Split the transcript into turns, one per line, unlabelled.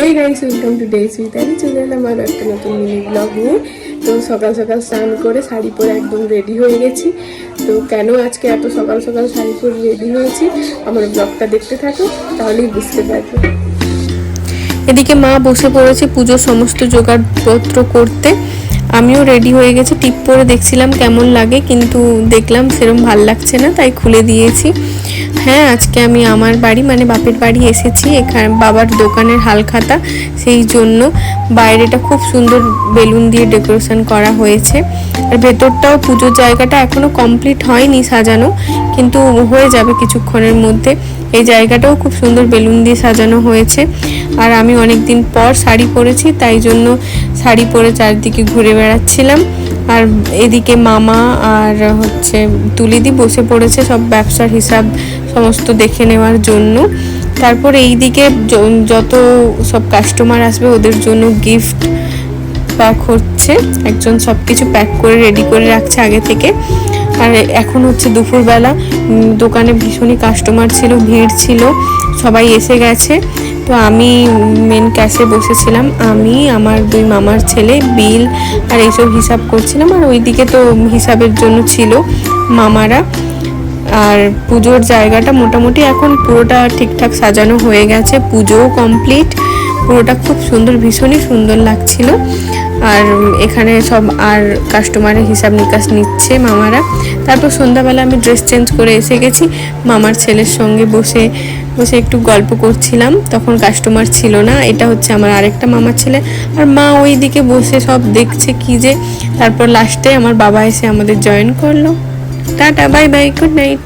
Hey guys welcome to day sweet আমি চলে এলাম একটা নতুন মিনি ব্লগ নিয়ে। তো সকাল সকাল স্নান করে শাড়ি পরে একদম রেডি হয়ে গেছি। তো কেন আজকে এত সকাল সকাল শাড়ি পরে রেডি হয়েছি? আমার ব্লগটা দেখতে থাকো, তাহলেই বুঝতে পারবে। এদিকে মা বসে পড়েছে পুজোর সমস্ত জোগাড়পত্র করতে। আমিও রেডি হয়ে গেছি, টিপ পরে দেখছিলাম কেমন লাগে, কিন্তু দেখলাম সেরম ভালো লাগছে না, তাই খুলে দিয়েছি। হ্যাঁ আজকে আমি আমার বাড়ি মানে বাপের বাড়ি এসেছি। এখানে বাবার দোকানের হালখাতা সেই জন্য বাইরেটা খুব সুন্দর বেলুন দিয়ে ডেকোরেশন করা হয়েছে। আর ভেতরটাও পুজোর জায়গাটা এখনও কমপ্লিট হয়নি সাজানো, কিন্তু হয়ে যাবে কিছুক্ষণের মধ্যে। এই জায়গাটাও খুব সুন্দর বেলুন দিয়ে সাজানো হয়েছে। আর আমি অনেক দিন পর শাড়ি পরেছি, তাই জন্য শাড়ি পরে চারদিকে ঘুরে বেড়াচ্ছিলাম। আর এদিকে মামা আর হচ্ছে তুলিদি বসে পড়েছে সব ব্যবসার হিসাব সমস্ত দেখে নেওয়ার জন্য। তারপর এইদিকে য- যত সব কাস্টমার আসবে ওদের জন্য গিফট প্যাক হচ্ছে। একজন সব কিছু প্যাক করে রেডি করে রাখছে আগে থেকে। আর এখন হচ্ছে দুপুরবেলা দোকানে ভীষণই কাস্টমার ছিল, ভিড় ছিল। সবাই এসে গেছে। তো আমি মেন ক্যাশে বসেছিলাম। আমি, আমার দুই মামার ছেলে, বিল আর এইসব হিসাব করছিলাম। আর ওইদিকে তো হিসাবের জন্য ছিল মামারা। আর পুজোর জায়গাটা মোটামুটি এখন পুরোটা ঠিকঠাক সাজানো হয়ে গেছে। পুজোও কমপ্লিট পুরোটা খুব সুন্দর, ভীষণই সুন্দর লাগছিল। আর এখানে সব আর কাস্টমারের হিসাব নিকাশ নিচ্ছে মামারা। তারপর সন্ধ্যাবেলা আমি ড্রেস চেঞ্জ করে এসে গেছি। মামার ছেলের সঙ্গে বসে বসে একটু গল্প করছিলাম, তখন কাস্টমার ছিল না। এটা হচ্ছে আমার আরেকটা মামার ছেলে। আর মা ওই দিকে বসে সব দেখছে কি যে। তারপর লাস্টে আমার বাবা এসে আমাদের জয়েন করল। Tata bye bye good night